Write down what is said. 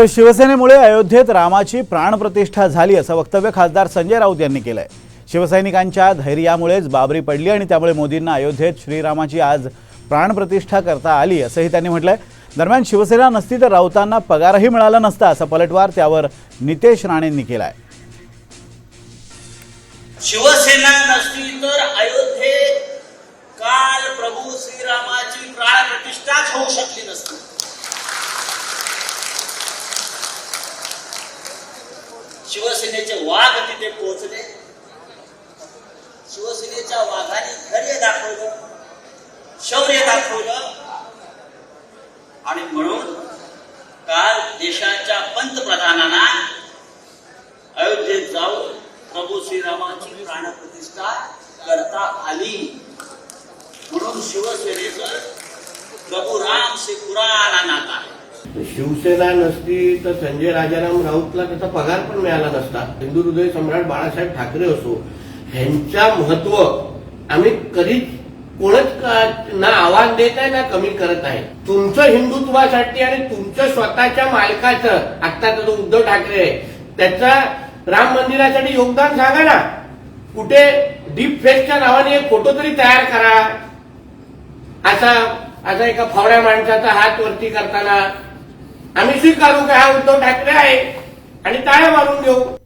तर शिवसेनेमुळे अयोध्येत रामाची प्राणप्रतिष्ठा झाली असं वक्तव्य खासदार संजय राऊत यांनी केलंय. शिवसैनिकांच्या धैर्यामुळेच बाबरी पडली आणि त्यामुळे मोदींना अयोध्येत श्रीरामाची आज प्राणप्रतिष्ठा करता आली असंही त्यांनी म्हटलंय. दरम्यान शिवसेना नसती तर राऊतांना पगारही मिळाला नसता असा पलटवार त्यावर नितेश राणेंनी केलाय. शिवसेना नसती तर अयोध्येत काल प्रभू श्रीरामाची प्राणप्रतिष्ठाच होऊ शकली नसती. शिवसेनेचे वाघ तिथे पोहोचले. शिवसेनेच्या वाघाने धैर्य दाखवलं शौर्य दाखवलं. आणि म्हणून काल देशाच्या पंतप्रधानांना अयोध्येत जाऊन प्रभू श्रीरामाची प्राणप्रतिष्ठा करता आली. म्हणून शिवसेनेचं प्रभू राम श्री पुराणा शिवसेना नसती तर संजय राजाराम राऊतला त्याचा पगार पण मिळाला नसता. हिंदू हृदय सम्राट बाळासाहेब ठाकरे असो ह्यांच्या महत्त्व आम्ही कधीच कोणच ना आव्हान देत आहे ना कमी करत आहे. तुमचं हिंदुत्वासाठी आणि तुमच्या स्वतःच्या मालकाचं आत्ताचा जो उद्धव ठाकरे आहे त्याचा राम मंदिरासाठी योगदान सांगा ना. कुठे डीप फेसच्या नावाने एक फोटो तरी तयार करा. असा असा एका फावड्या माणसाचा हात वरती करताना आम्ही स्वीकारू की? हा उद्धव ठाकरे आहे. आणि टाळ्या मारून घेऊ.